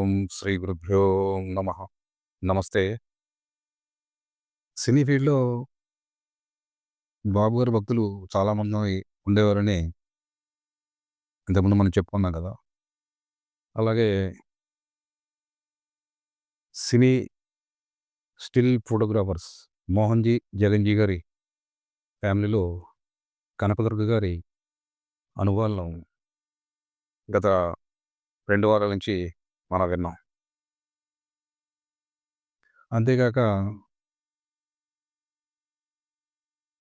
ఓం శ్రీ గురుభ్యో నమ. నమస్తే. సినీ ఫీల్డ్లో బాబు గారి భక్తులు చాలామంది ఉండేవారని ఇంతకుముందు మనం చెప్పుకున్నాం కదా. అలాగే సినీ స్టిల్ ఫోటోగ్రాఫర్స్ మోహన్జీ జగన్జీ గారి ఫ్యామిలీలో కనకదుర్గ గారి అనుభవాలను గత రెండు వారాల నుంచి మనం విన్నాం. అంతేకాక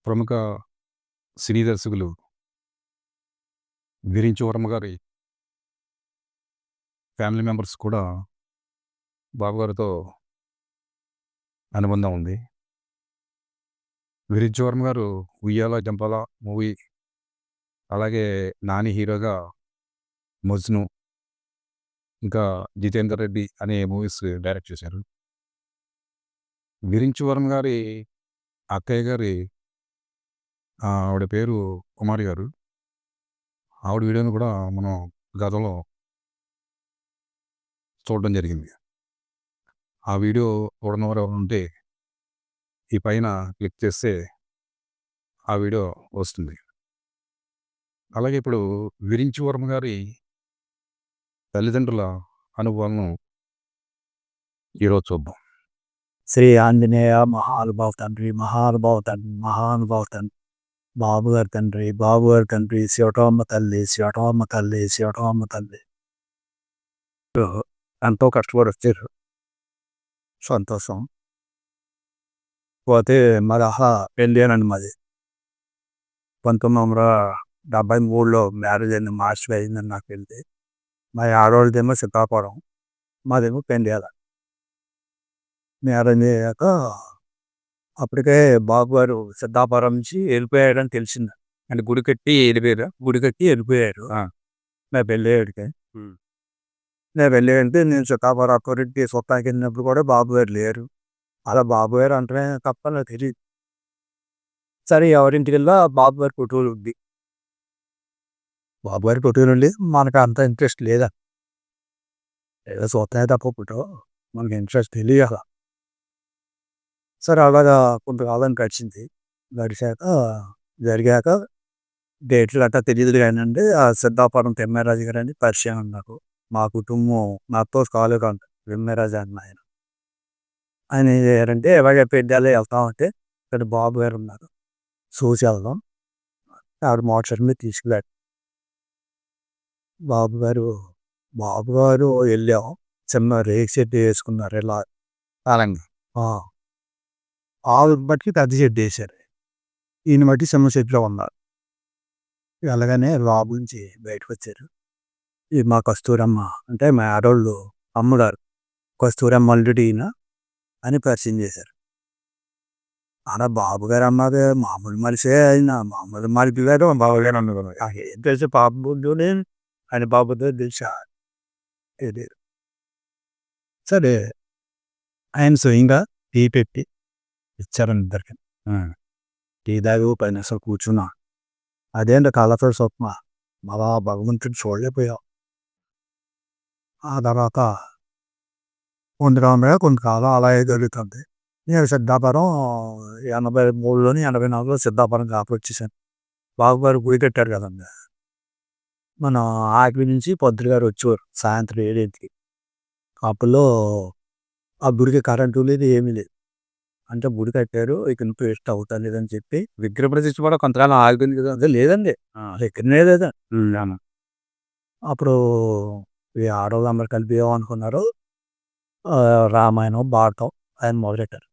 ప్రముఖ సినీ దర్శకులు గిరించి వర్మ గారి ఫ్యామిలీ మెంబర్స్ కూడా బాబుగారితో అనుబంధం ఉంది. విరించి వర్మ గారు ఉయ్యాల జంపాల మూవీ అలాగే నాని హీరోగా మజ్ను ఇంకా జితేందర్ రెడ్డి అనే మూవీస్ డైరెక్ట్ చేశారు. విరించువర్మ గారి అక్కయ్య గారి ఆవిడ పేరు కుమారి గారు. ఆవిడ వీడియోని కూడా మనం గతంలో చూడడం జరిగింది. ఆ వీడియో చూడడం వారు ఎవరు ఉంటే ఈ పైన క్లిక్ చేస్తే ఆ వీడియో వస్తుంది. అలాగే ఇప్పుడు విరించువర్మ గారి తల్లిదండ్రుల అనుభవాలను ఈరోజు చూద్దాం. శ్రీ ఆంజనేయ మహానుభావ తండ్రి మహానుభావ తండ్రి మహానుభావ తండ్రి బాబు గారి తండ్రి బాబు గారి తండ్రి శివటమ్మ తల్లి శివటమ్మ తల్లి శివటమ్మ తల్లి. ఎంతో కష్టపడి వచ్చారు. సంతోషం. పోతే మరి అహా పెళ్ళానండి మాది. పంతొమ్మిది వందల డెబ్బై మూడులో మ్యారేజ్ అయింది మార్చి అయిందని నాకు పెళ్ళి మా ఆడవాళ్ళదేమో సిద్ధాపురం మాదేమో పెళ్ళాల మ్యారేజ్ అయ్యాక అప్పటికే బాబు గారు సిద్ధాపురం నుంచి వెళ్ళిపోయాడని తెలిసింది. అంటే గుడి కట్టి వెళ్ళిపోయారు? గుడి కట్టి వెళ్ళిపోయారు. నా ఉమ్. నేను వెళ్ళేదంటే నేను సిద్ధాపురం అక్కడికి సొత్తాకి వెళ్ళినప్పుడు కూడా బాబు గారు లేరు. అలా బాబు గారు అంటే తప్ప నాకు తెలియదు సరే ఎవరింటికి వెళ్ళా బాబు గారి ఫోటోలు ఉంది. బాబు గారి ఫోటోలు ఉండి మనకు అంత ఇంట్రెస్ట్ లేదా? ఏదో సొత్తాయి తప్ప ఫోటో మనకి ఇంట్రెస్ట్ తెలియాల. సరే అలాగా కొంతకాలం గడిచింది. గడిచాక జరిగాక డేట్లు అట్టా తెలియదు కానండి. ఆ సిద్ధాపురం తిమ్మరాజు గారు అని పరిచయం నాకు. మా కుటుంబం నాతో కాలేదు అంట తిమ్మరాజు అన్న ఆయన. ఆయన ఏంటంటే చేయారంటే ఎలాగ వెళ్తామంటే ఇక్కడ బాబు గారు ఉన్నారు. చూసి వెళ్దాం ఆవిడ మోటార్ మీద తీసుకెళ్ళాడు బాబు గారు బాబు గారు వెళ్ళాం. చిన్న రేక్ సెట్ వేసుకున్నారు ఇలా. అలాగే ఆ. ఆవిడ బట్టి పెద్ద షెడ్ వేశారు. ఈయన బట్టి చిన్న షెడ్లో ఉన్నారు. వెళ్ళగానే బాబు నుంచి బయటకు వచ్చారు ఇది మా కస్తూరమ్మ అంటే మా ఆడవాళ్ళు అమ్ముడారు కస్తూరమ్మ అల్లుడు ఈయన అని పరిచయం చేశారు. అలా బాబు గారు అమ్మగా మామూలు మనిషే ఆయన మామూలు మనిషి గారు బాబు గారు అమ్మగారు ఆ ఏం తెలిసి బాబునే ఆయన బాబుతో తెలిసా తెలియదు సరే ఆయన స్వయంగా టీ పెట్టి ఇచ్చారని ఇద్దరికి టీ దాగి పైన నిమిషాలు కూర్చున్నా అదేంటి కళ్ళతో స్వప్న మళ్ళా భగవంతుడు చూడలేకపోయావు ఆ తర్వాత కొంతకాలం కొంతకాలం అలాగే జరుగుతుంది నేను సిద్ధాపురం ఎనభై మూడులోని ఎనభై నాలుగులో సిద్ధాపురం కాపు వచ్చేసాను బాబు గారు గుడి కట్టారు కదండి మన ఆకి నుంచి పొద్దురు గారు వచ్చేవారు సాయంత్రం ఏడింటికి. అప్పుల్లో ఆ గుడికి కరెంటు లేదు ఏమీ లేదు. అంటే గుడి కట్టారు ఇక నుంచి వేస్ట్ అవుతా లేదని చెప్పి విగ్రహ ప్రతిష్ఠ కూడా కొంతకాలం ఆగిపోయింది కదా. అదే లేదండి. ఎక్కడనే లేదా? అప్పుడు ఈ ఆడవాళ్ళు అందరు కలిపి ఏమనుకున్నారు ఆ, రామాయణం భారతం ఆయన మొదలెట్టారు.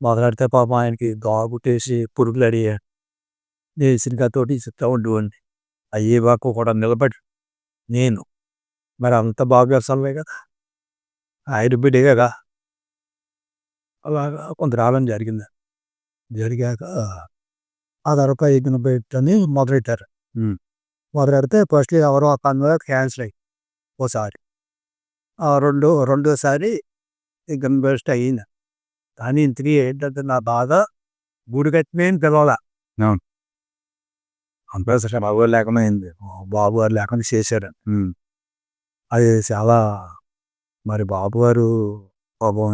మొదలెడితే పాపం ఆయనకి దాగుట్టేసి పురుగులు అడిగాడు నేసినతోటి ఇస్తూ ఉండేవాడిని అయ్యే బాకు కూడా నిలబడి నేను మరి అంత బాగా అసలే కదా? ఆయన బిడ్డే కదా? అలాగా కొంత రావడం జరిగింది. జరిగాక ఆ తర్వాత ఎగిన పెట్టని మొదలెట్టారు. మొదలెడితే ఫస్ట్ ఎవరో ఒక క్యాన్సిల్ అయ్యి ఓసారి. ఆ రెండో రెండోసారి ఎగిన బెస్ట్ అయ్యింది. కానీ ఇంతకీ ఏంటంటే నా బాధ గుడి కట్టినే పిలవాల అవును. అంత బాబు గారు లేకుండా అయింది. బాబు గారు లేకుండా చేశారు. అది చాలా మరి బాబు గారు పాపం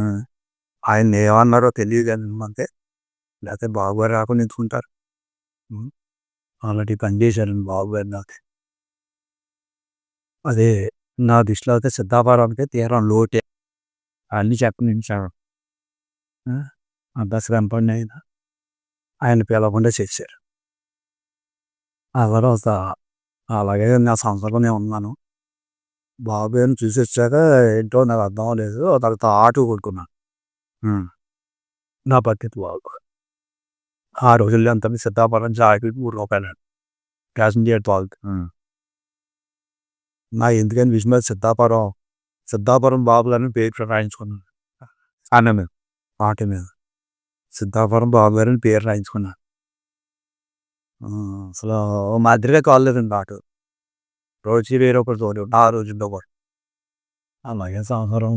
ఆయన ఏమన్నారో తెలియదు కానీ అంతే లేకపోతే బాబు గారు రాకుండా ఎంచుకుంటారు అలాంటి పని చేశారండి బాబు గారు నాకు. అదే నా దృష్టిలో అయితే సిద్ధాపురానికి తీరం లోటే. అన్నీ చెప్పనించాను అంత శ్రమ అయినా ఆయన పిలవకుండా చేశారు. ఆ తర్వాత అలాగే నా సంసారంలోనే ఉన్నాను. బాబు చూసి వచ్చాక ఏంటో నాకు అర్థం లేదు తర్వాత ఆటో కొడుకున్నాను నా పరిస్థితి బాబు. ఆ రోజుల్లో అంత సిద్ధాపురం జాకెట్ మూడు రూపాయలు. ప్యాసింజర్ తాగుతు నా ఎందుకని విషయం సిద్ధాపురం సిద్ధాపురం బాబు గారిని పేరు రాయించుకున్నాను అన్న మీద మాట మీద. సిద్ధాపురం బాబు గారిని పేరు రాయించుకున్నాను. అసలు మాదిరిగా కాలేదండి ఆటో రోజు వేరే ఒకటి తోడు ఆ రోజుల్లో కూడా అలాగే సంవత్సరం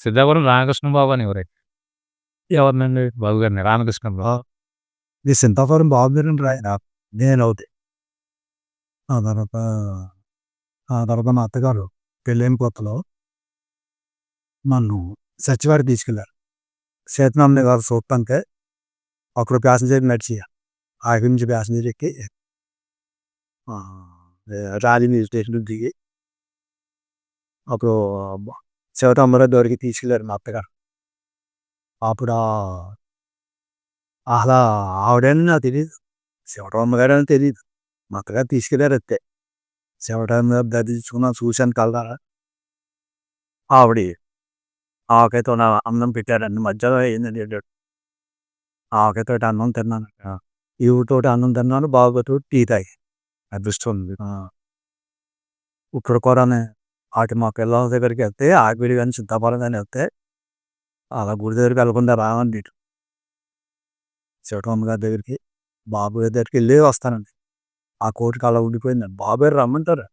సిద్ధాపురం రామకృష్ణ బాబు అని ఎవరైతే? ఎవరినండి? బాబు గారిని రామకృష్ణ బాబు. ఇది సింతాపురం బాబు గారిని రాయన నేను అవుతాయి ఆ తర్వాత ఆ తర్వాత మా అత్తగారు పెళ్ళైన కొత్తలో నన్ను సచివారి తీసుకెళ్ళారు. సీతనామని గారు చూడటానికి అక్కడ ప్యాసింజర్ నడిచి ఆగి నుంచి ప్యాసింజర్ ఎక్కి ఆ, స్టేషన్ దిగి అప్పుడు శివరామరావు దగ్గరికి తీసుకెళ్ళారు మా అత్తగారు అప్పుడు అలా అసలు ఆవిడని నాకు తెలియదు శివరామ గారు అని తెలియదు మా అత్తగారు తీసుకెళ్ళారు అంతే శివరామ దర్శించుకున్నాను చూశాను కలదారా ఆవిడ ఆవకాయతో నా అన్నం పెట్టారండి మధ్యలో ఏంటంటే ఏంటంటే ఆవకాయతో అన్నం తిన్నాను ఈవితో అన్నం తిన్నాను బాబుతో టీ తాగి. అదృష్టం ఉంది ఇప్పుడు కూడానే వాటి మా పిల్లల దగ్గరికి వెళ్తే ఆగిడి కానీ సిద్ధపరం కానీ వెళ్తే అలా గుడి దగ్గరికి వెళ్ళకుండా రావండి ఇటు. గారి దగ్గరికి బాబు గారి దగ్గరికి వెళ్ళి వస్తానండి. ఆ కోటికి అలా ఉండిపోయిందండి బాబు గారు రమ్మంటారు?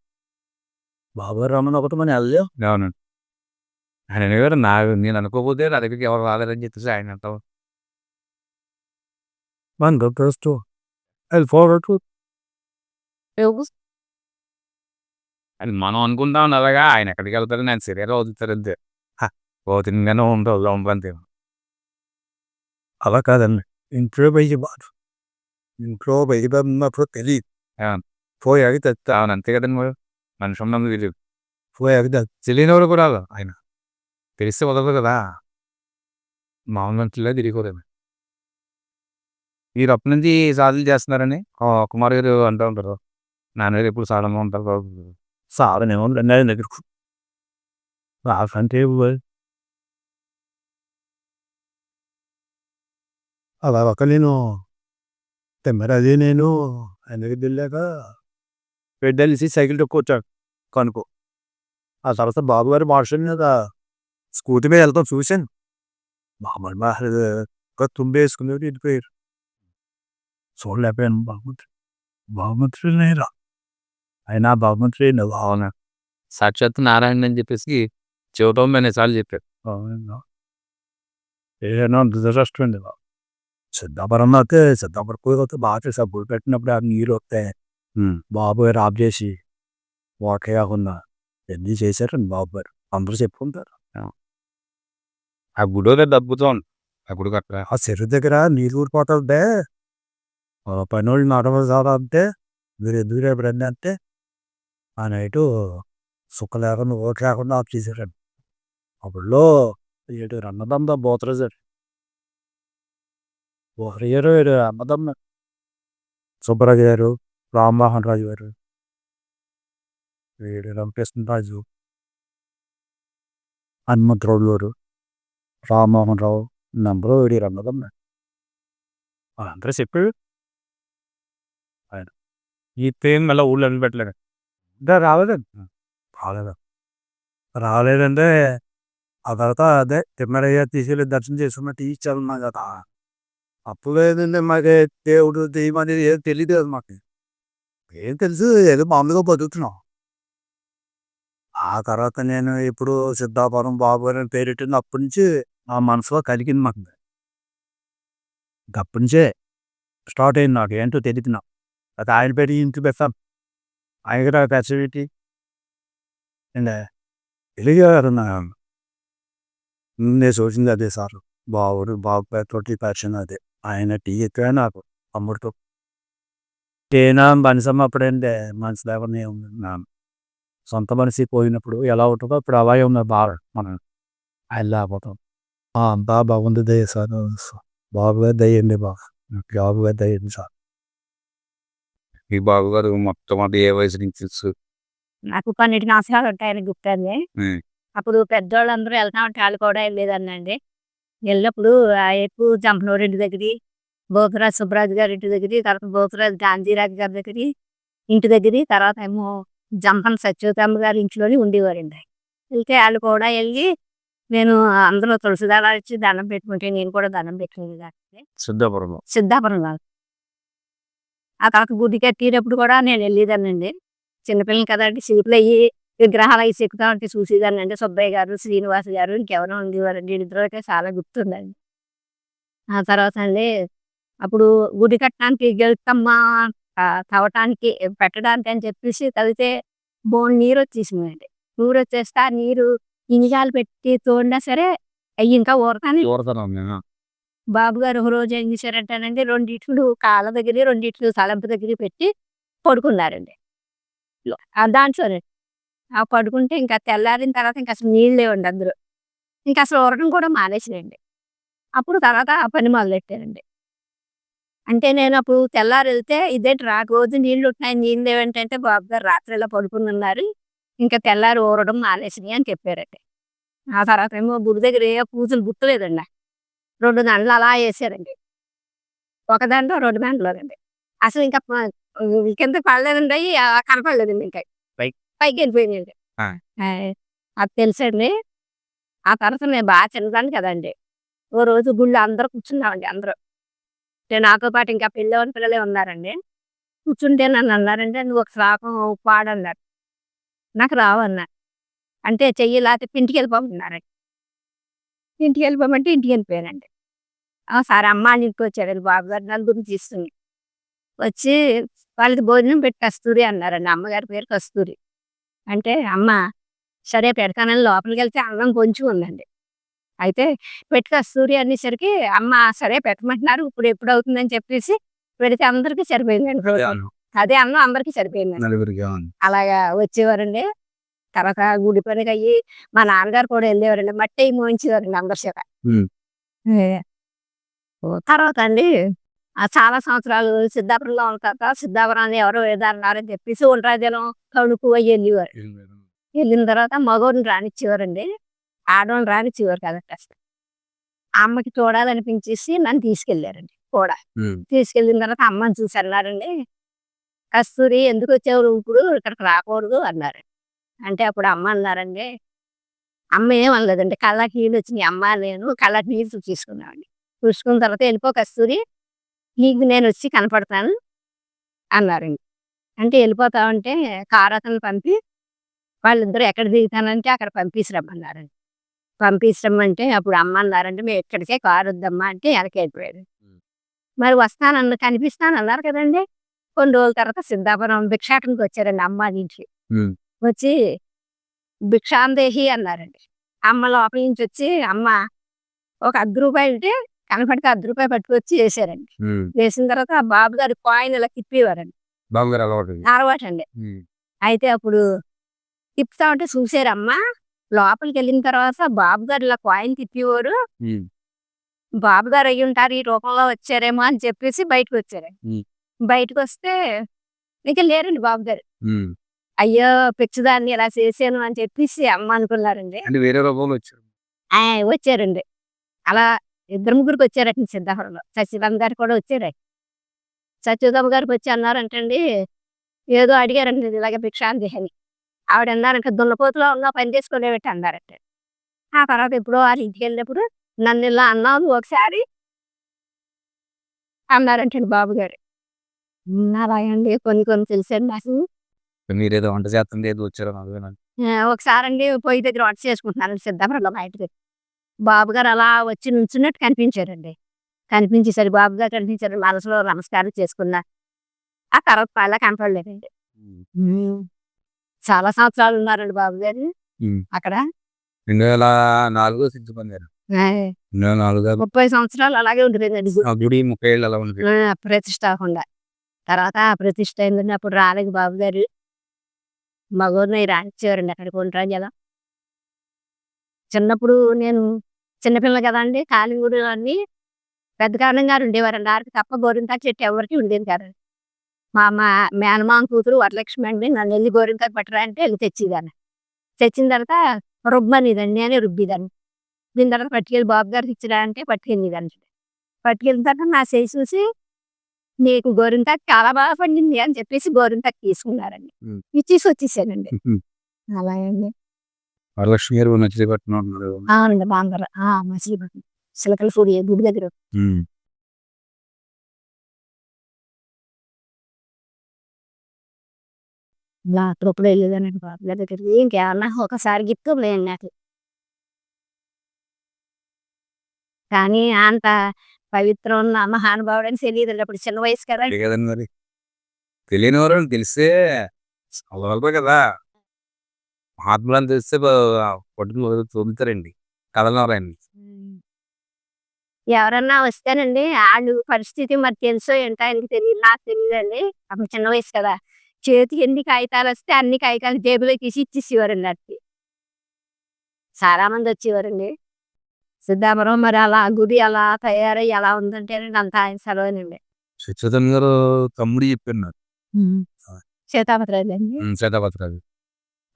బాబు గారు రమ్మని ఒకటి మనం వెళ్ళలేం. అవునండి. ఆయన గారు నా నేను అనుకోకపోతే నా దగ్గరికి ఎవరు రాలేదని చెప్పేసి ఆయన అంటాం. మన గొప్ప వెళ్ళి ఫార్వర్డ్ అని మనం అనుకుంటాం అలాగా ఆయన ఎక్కడికి వెళ్తారని ఆయన శరీరం వదులుతారు అంతే పోతుందిగానే ఉంటుంది అంతే అలా కాదండి ఇంట్లో పోయి బాధ ఇంట్లో పోయి ఉన్నప్పుడు తెలియదు. పోయాక తెస్తా అవును అంతే కదండి మరి మనిషి ఉన్నది తెలియదు పోయాక తెలియనివాడు కూడా ఆయన తెలిస్తే వదలదు కదా మామూలు మనుషులే తిరిగిపోలేదు మీరు అప్పటి నుంచి సాధనలు చేస్తున్నారని కుమార్ గారు అంటూ ఉంటారు. నాన్నగారు ఎప్పుడు సాధనలో ఉంటారు బాబు. సాధన ఏమో దగ్గర రాకంటే అలా ఒక నేను తెమ్మరి అది నేను ఆయన దగ్గరికి వెళ్ళాక పెద్దలిసి సైకిల్ తొక్కొచ్చాడు కనుకో. ఆ తర్వాత బాబు గారు మార్షల్ కదా స్కూటీ మీద వెళ్తాం చూశాను. మామూలు మా ఒక తుంబి వేసుకుని వెళ్ళిపోయారు చూడలేకపోయాను బాగుంటుంది బాగుంటుంది నేరా. అయినా బాగుంటుంది నువ్వు అవునా సాక్షాత్ నారాయణ అని చెప్పేసి చెవటం అనేసార్లు అవునా ఏదైనా దురదృష్టండి బాబు సిద్ధాపురం అయితే సిద్ధాపురం పోతే బాగా చేసా. గుడి పెట్టినప్పుడు ఆ నీరు వస్తాయి బాబు గారు ఆఫ్ చేసి వాటర్ కాకుండా ఎన్ని చేశారండి బాబు గారు? అందరూ చెప్పుకుంటారు. ఆ. గుడి దగ్గర అద్భుతం ఆ గుడి కట్ట ఆ చెరువు దగ్గర నీరు ఊరిపోతుంటే పనోళ్ళు వాళ్ళు నడవసారా మీరు ఎందుకు రేపు రండి అంటే ఆ నైటు సుక్క లేకుండా ఓటు లేకుండా ఆఫ్ చేశారండి అప్పుడులో ఏడు అన్నదమ్మ బోతరాజు బోతరయ్యారు ఏడు అన్నదమ్మ. సుబ్బరాజు గారు రామ్మోహన్ రాజు గారు. ఏడు రామకృష్ణరాజు హనుమంతరావు గారు రామ్మోహన్ రావు నంబరు ఏడు అన్నదమ్మ అందరూ చెప్పాడు ఈ ట్రైన్ మళ్ళీ ఊళ్ళో పెట్టలేదు ఇంకా రాలేదండి రాలేదు. రాలేదంటే ఆ తర్వాత అదే తిమ్మరయ్య తీసుకెళ్ళి దర్శనం చేసుకున్నట్టు ఇచ్చాను కదా అప్పుడు లేదండి మాకు దేవుడు దెయ్యం అనేది ఏం తెలియదు కదా మాకు. ఏం తెలుసు ఏదో మామూలుగా బతుకుతున్నాం. ఆ తర్వాత నేను ఇప్పుడు సిద్ధాపురం బాబు గారు పేరెట్టింది అప్పటి నుంచి ఆ మనసులో కలిగింది మాకు. అప్పటి నుంచే స్టార్ట్ అయింది నాకు ఏంటో తెలియదు నాకు. అది ఆయన పేరు ఇంటి పెడతాను ఆయన దగ్గర ఫెసిలిటీ అంటే ఎలిగారు నేను చూసింది అదే సార్ బావుడు బాబు తోటి పరిచయం అదే ఆయన టీ ఎక్కువ నాకు అమ్ముడుతో తేనా మనిషమ్మ అప్పుడంటే మనసు లేకుండా ఉంది సొంత మనిషి పోయినప్పుడు ఎలా ఉంటుందో ఇప్పుడు అలాగే ఉంది బాగా మనం ఆయన లేకపోతాం అంతా బాగుంది దయ సార్ బాబుగా దయ్యండి బాగా బాబుగా దయ్యండి సార్ ఈ బాబు గారు మొత్తం అది ఏ వయసు నుంచి తెలుసు నాకు పన్నెండు సంవత్సరాలు ఉంటాయని గుర్తుంది ఉమ్. అప్పుడు పెద్దోళ్ళందరూ వెళ్తా ఉంటే వాళ్ళు కూడా వెళ్ళేదాన్నండి. వెళ్ళినప్పుడు ఆ ఎక్కువ జంపనూరు ఇంటి దగ్గర బోతురాజు సుబ్బరాజు గారి ఇంటి దగ్గర తర్వాత బోతురాజు గాంధీరాజు గారి దగ్గర ఇంటి దగ్గర తర్వాత ఏమో జంపన సత్యోతమ్మ గారి ఇంట్లోనే ఉండేవారండి. వెళ్తే వాళ్ళు కూడా వెళ్ళి నేను అందరూ తులసి దళాలు ఇచ్చి దండం పెట్టుకుంటే నేను కూడా దండం పెట్టుకునేదాన్ని. సిద్ధాపురంలో. సిద్ధాపురం కాదు ఆ తర్వాత గుడి కట్టినప్పుడు కూడా నేను వెళ్ళేదానండి చిన్నపిల్లలు కదండి సీట్లు అయ్యి విగ్రహాలు అవి చెక్కుతా ఉంటే చూసేదానండి సుబ్బయ్య గారు శ్రీనివాస్ గారు ఇంకెవరో ఉండేవారండి. వీళ్ళిద్దరైతే చాలా గుర్తుందండి. ఆ తర్వాత అండి అప్పుడు గుడి కట్టడానికి గెలుతమ్మా తవ్వటానికి పెట్టడానికి అని చెప్పేసి తవ్వితే బోన్ నీరు వచ్చేసిందండి. నీరు వచ్చేస్తే ఆ నీరు ఇంజాలు పెట్టి తోడినా సరే అవి ఇంకా ఊరతానే యువతరం బాబు గారు ఒక రోజు ఏం చేశారంటేనండి రెండిట్లు కాళ్ళ దగ్గర రెండిట్లు తలంపు దగ్గర పెట్టి పడుకున్నారండి. లో- ఆ పడుకుంటే ఇంకా తెల్లారిన తర్వాత ఇంకా అసలు నీళ్ళు లేవండి అందులో. ఇంకా అసలు ఉరకడం కూడా మానేసినండి అప్పుడు తర్వాత ఆ పని మొదలెట్టారండి. అంటే నేను అప్పుడు తెల్లారి వెళ్తే ఇదేంటి రా రోజు నీళ్ళు ఉంటున్నాయి నీళ్ళు లేవంటే బాబు గారు రాత్రి ఇలా పడుకుని ఉన్నారు ఇంకా తెల్లారి ఊరడం మానేసినాయి అని చెప్పారండి. ఆ తర్వాత ఏమో గుడి దగ్గర ఏ పూజలు గుర్తులేదండి. రెండు దండలు అలా వేసారండి. ఒక దండ రెండు దండలోనండి అసలు ఇంకా కింద పడలేదండి. కనపడలేదండి ఇంకా. పైకి. ఆయ్, అది తెలుసండి. ఆ తర్వాత నేను బాగా చిన్నదాన్ని కదండి. ఓ రోజు గుళ్ళు అందరూ కూర్చున్నామండి అందరూ. అంటే నాతో పాటు ఇంకా పెళ్ళవని పిల్లలే ఉన్నారండి. కూర్చుంటే నన్ను అన్నారంటే నువ్వు ఒక శ్లోకం పాడన్నారు నాకు రావన్నా అంటే చెయ్యి లేకపోతే ఇంటికి వెళ్ళిపోమన్నారండి ఇంటికి వెళ్ళిపోమంటే ఇంటికి వెళ్ళిపోయానండి. సరే అమ్మ అని ఇంటికి వచ్చాడండి బాబు గారు నలుగురిని తీసుకుని వచ్చి వాళ్ళకి భోజనం పెట్టి కస్తూరి అన్నారండి అమ్మగారి పేరు కస్తూరి. అంటే అమ్మ సరే పెడతానని లోపలికి వెళ్తే అన్నం కొంచెం ఉందండి. అయితే పెట్టి కస్తూరి అనేసరికి అమ్మ సరే పెట్టమంటున్నారు. ఇప్పుడు ఎప్పుడు అవుతుందని చెప్పేసి పెడితే అందరికీ సరిపోయిందండి రోజు. అదే అన్నం. అందరికీ సరిపోయిందండి. అలాగా వచ్చేవారండి. తర్వాత గుడి పనికి అయ్యి మా నాన్నగారు కూడా వెళ్ళేవారండి. మట్టి మోయించేవారండి అందరి చేత తర్వాత అండి ఆ చాలా సంవత్సరాలు సిద్ధాపురంలో ఉన్న తర్వాత సిద్ధాపురాన్ని ఎవరో ఏదన్నారని చెప్పేసి ఒంటరాజలం తణుకు అయ్యి వెళ్ళేవారు. వెళ్ళిన తర్వాత మగవారిని రానిచ్చేవారండి. ఆడవాళ్ళని రానిచ్చేవారు కదండి అసలు. అమ్మకి చూడాలనిపించేసి నన్ను తీసుకెళ్ళారండి కూడా. తీసుకెళ్ళిన తర్వాత అమ్మని చూసి అన్నారండి కస్తూరి ఎందుకు వచ్చావు ఇప్పుడు? ఇక్కడికి రాకూడదు అన్నారు అంటే అప్పుడు అమ్మ అన్నారండి అమ్మ ఏమనలేదండి కళ్ళకి నీళ్ళు వచ్చినాయి అమ్మ నేను కళ్ళకి నీళ్ళు తీసుకున్నామండి చూసుకున్న తర్వాత వెళ్ళిపో కస్తూరి నీకు నేను వచ్చి కనపడతాను అన్నారండి. అంటే వెళ్ళిపోతామంటే కారు అతను పంపి వాళ్ళిద్దరూ ఎక్కడ దిగుతానంటే అక్కడ పంపించరమ్మన్నారండి పంపించరమ్మంటే అప్పుడు అమ్మ అన్నారంటే మేము ఎక్కడికే కారు వద్దమ్మా అంటే వెనక్కి వెళ్ళిపోయాడు మరి వస్తానన్న కనిపిస్తాను అన్నారు కదండి. కొన్ని రోజుల తర్వాత సిద్ధాపురం భిక్షాటనకి వచ్చారండి అమ్మ నుంచి. వచ్చి భిక్షాందేహి అన్నారండి. అమ్మ లోపల నుంచి వచ్చి అమ్మ ఒక అర్ధ రూపాయి ఉంటే కనపడితే అర్ధ రూపాయి పట్టుకొచ్చి వేసారండి ఉమ్. వేసిన తర్వాత ఆ బాబు గారి కాయిన్ ఇలా తిప్పేవారండి బాబు గారు అలవాటు అలవాటు అండి. అయితే అప్పుడు తిప్పుతా ఉంటే చూసారమ్మా లోపలికి వెళ్ళిన తర్వాత బాబు గారు ఇలా కాయిన్ తిప్పేవారు. బాబు గారు అయ్యి ఉంటారు ఈ రూపంలో వచ్చారేమో అని చెప్పేసి బయటకు వచ్చారండి. బయటకు వస్తే ఇంకా లేరండి బాబు గారు. అయ్యో పిచ్చిదాన్ని ఇలా చేశాను అని చెప్పేసి అమ్మ అనుకున్నారండి వేరే రూపంలో వచ్చారు వచ్చారండి అలా ఇద్దరు ముగ్గురికి వచ్చారట సిద్ధాపురంలో సచిదామ్ గారు కూడా వచ్చారు. సత్యదామ్ గారికి వచ్చి అన్నారంటండి ఏదో అడిగారండి ఇలాగ భిక్షాంతి అని ఆవిడ అన్నారంట దున్నపోతులో ఉన్న పని చేసుకోలేబట్టి అన్నారంట. ఆ తర్వాత ఎప్పుడో వాళ్ళ ఇంటికి వెళ్ళినప్పుడు నన్ను ఇలా అన్నావు ఒకసారి అన్నారంటండి బాబు గారు. అలాగండి కొన్ని కొన్ని తెలుసండి నాకు. మీరు ఏదో వంట చేస్తుంది ఏదో వచ్చారో ఒకసారి అండి పొయ్యి దగ్గర వంట చేసుకుంటున్నాను సిద్ధాపురంలో మా ఇంటి దగ్గర. బాబు గారు అలా వచ్చి నుంచున్నట్టు కనిపించారండి. కనిపించేసరి బాబు గారు కనిపించారు మనసులో నమస్కారం చేసుకున్నా ఆ తర్వాత అలా కనపడలేదండి. చాలా సంవత్సరాలు ఉన్నారండి బాబు గారు. అక్కడ రెండు వేల నాలుగు పొందారు ముప్పై సంవత్సరాలు అలాగే ఉండిపోయిందండి ముప్పై ఏళ్ళు అలా ప్రతిష్ట అవ్వకుండా. తర్వాత ప్రతిష్ట అయిందండి. అప్పుడు రాలేదు బాబు గారు మగోరిని రానిచ్చేవారండి అక్కడికి ఉండరా కదా చిన్నప్పుడు నేను చిన్నపిల్ల కదండి కాలిగూడు అన్ని పెద్ద కారణం గారు ఉండేవారండి. ఆరికి తప్ప గోరింతా చెట్టు ఎవరికి ఉండేది కాదండి మా అమ్మ మేనమామ కూతురు వరలక్ష్మి అండి నన్ను వెళ్ళి గోరింతా పట్టరా అంటే వెళ్ళి తెచ్చేదాన్ని. తెచ్చిన తర్వాత రుబ్బనిదండి నేనే రుబ్బిదాన్ని. దీని తర్వాత పట్టుకెళ్ళి బాబు గారికి ఇచ్చిరా అంటే పట్టుకెళ్ళేదాన్ని. పట్టుకెళ్ళిన తర్వాత నా చేయి చూసి నీకు గోరింతాకు చాలా బాగా పండింది అని చెప్పేసి గోరింతాకు తీసుకున్నారండి. ఇచ్చేసి వచ్చేసానండి. అలాగండి. వరలక్ష్మి గారు నచ్చి పట్టిన ఉన్నారు అవునండి మచిలీపట్నం. చిలకల సూడి గుడి దగ్గర. ఇలా అప్పుడప్పుడు వెళ్ళేదానండి దగ్గరికి ఇంకేమన్నా ఒకసారి గిఫ్ట్ లేదు నాకు. కానీ అంత పవిత్రం ఉన్న మహానుభావుడు అని తెలియదు అప్పుడు చిన్న వయసు కదా. తెలియని వారు తెలిస్తే కదా. మహాత్ములు అని తెలిస్తే పట్టుకుని తోముతారండి. కథలవరండి ఎవరన్నా వస్తేనండి వాళ్ళు పరిస్థితి మరి తెలుసో ఏంటో ఆయనకి తెలియదు నాకు తెలియదండి. అప్పుడు చిన్న వయసు కదా. చేతికి ఎన్ని కాగితాలు వస్తే అన్ని కాగితాలు జేబులో తీసి ఇచ్చేసేవారండి వాటికి చాలా మంది వచ్చేవారండి. సిద్ధాపురం మరి అలా గుడి అలా తయారై ఎలా ఉందంటేనండి అంత ఆయన సెలవునండి. సత్యతన్ గారు తమ్ముడు చెప్పారు నాకు. అండి. ఉమ్, సీతాపత్రాలు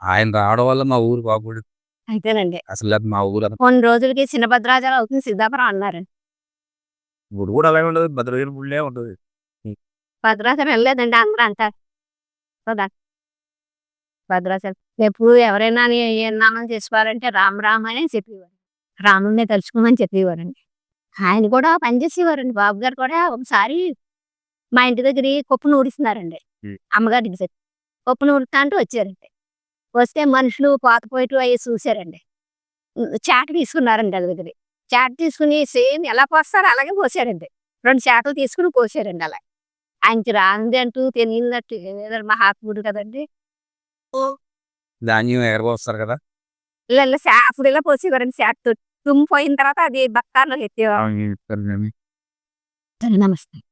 ఆయన రావడం వల్ల మా ఊరు బాగుపడి అయితేనండి అసలు మా ఊరు కొన్ని రోజులకి చిన్న భద్రాచలం అవుతుంది సిద్ధాపురం అన్నారు. ఊరు కూడా అలాగే ఉండదు భద్రగిరి గుళ్ళే ఉండదు. భద్రాచలం వెళ్ళలేదండి అందరూ అంటారు కదా? భద్రాచలం. ఎప్పుడు ఎవరైనా నీ ఏ నామం చేసుకోవాలంటే రామ్ రామ్ అని చెప్పేవారు. రాముడినే తలుచుకోమని చెప్పేవారండి. ఆయన కూడా పనిచేసేవారండి బాబు గారు కూడా ఒకసారి మా ఇంటి దగ్గర ఉం. అమ్మగారి ఇంటి దగ్గర కుప్పను ఊడుతా అంటూ వచ్చారండి. వస్తే మనుషులు పోతపోయిటు అవి చూశారండి. చాట తీసుకున్నారండి దగ్గర చాట తీసుకుని సేమ్ ఎలా పోస్తారో అలాగే పోసారండి. రెండు చాటలు తీసుకుని పోసారండి అలా. ఆయనకి రాంది అంటూ తెలియనట్టు మహాత్ముడు కదండి. ధాన్యం ఎగరబోస్తారు కదా. ఇలా అప్పుడు ఇలా పోసేవారండి శాట్ తుమ్మిపోయిన తర్వాత అది బక్కార్లో ఎత్తేవారు. నమస్తే.